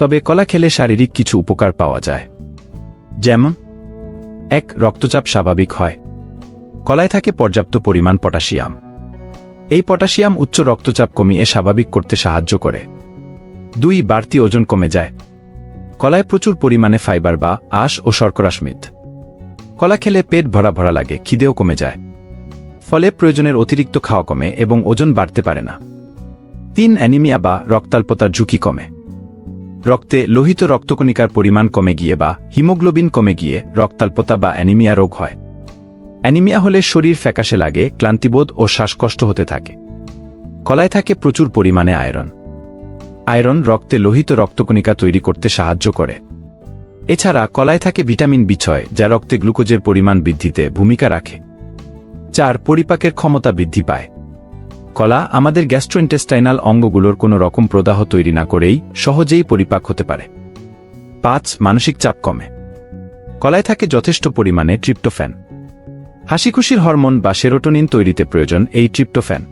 তবে কলা খেলে শারীরিক কিছু উপকার পাওয়া যায়। যেমন, এক, রক্তচাপ স্বাভাবিক হয়। কলায় থাকে পর্যাপ্ত পরিমাণ পটাশিয়াম। এই পটাশিয়াম উচ্চ রক্তচাপ কমিয়ে স্বাভাবিক করতে সাহায্য করে। দুই, বাড়তি ওজন কমে যায়। কলায় প্রচুর পরিমাণে ফাইবার বা আঁশ ও শর্করা স্মিথ কলা খেলে পেট ভরা ভরা লাগে, খিদেও কমে যায়। ফলে প্রয়োজনের অতিরিক্ত খাওয়া কমে এবং ওজন বাড়তে পারে না। তিন, অ্যানিমিয়া বা রক্তাল্পতার ঝুঁকি কমে। রক্তে লোহিত রক্তকণিকার পরিমাণ কমে গিয়ে বা হিমোগ্লোবিন কমে গিয়ে রক্তাল্পতা বা অ্যানিমিয়া রোগ হয়। অ্যানিমিয়া হলে শরীর ফ্যাকাশে লাগে, ক্লান্তিবোধ ও শ্বাসকষ্ট হতে থাকে। কলায় থাকে প্রচুর পরিমাণে আয়রন। আয়রন রক্তে লোহিত রক্তকণিকা তৈরি করতে সাহায্য করে। এছাড়া কলায় থাকে ভিটামিন বি ছয়, যা রক্তে গ্লুকোজের পরিমাণ বৃদ্ধিতে ভূমিকা রাখে। চার, পরিপাকের ক্ষমতা বৃদ্ধি পায়। কলা আমাদের গ্যাস্ট্রোইন্টেস্টাইনাল অঙ্গগুলোর কোনো রকম প্রদাহ তৈরি না করেই সহজেই পরিপাক হতে পারে। পাঁচ, মানসিক চাপ কমে। কলায় থাকে যথেষ্ট পরিমাণে ট্রিপ্টোফ্যান। হাসিখুশির হরমোন বা সেরোটোনিন তৈরিতে প্রয়োজন এই ট্রিপ্টোফ্যান।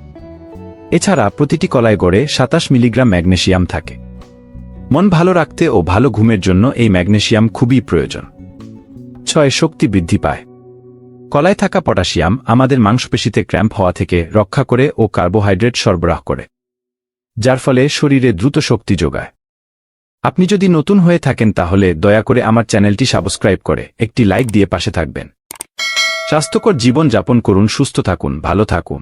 এছাড়া প্রতিটি কলায় গড়ে সাতাশ মিলিগ্রাম ম্যাগনেশিয়াম থাকে। মন ভালো রাখতে ও ভালো ঘুমের জন্য এই ম্যাগনেশিয়াম খুবই প্রয়োজন। ছয়, শক্তি বৃদ্ধি পায়। কলায় থাকা পটাশিয়াম আমাদের মাংসপেশিতে ক্র্যাম্প হওয়া থেকে রক্ষা করে ও কার্বোহাইড্রেট সরবরাহ করে, যার ফলে শরীরে দ্রুত শক্তি যোগায়। আপনি যদি নতুন হয়ে থাকেন তাহলে দয়া করে আমার চ্যানেলটি সাবস্ক্রাইব করে একটি লাইক দিয়ে পাশে থাকবেন। স্বাস্থ্যকর জীবন যাপন করুন, সুস্থ থাকুন, ভালো থাকুন।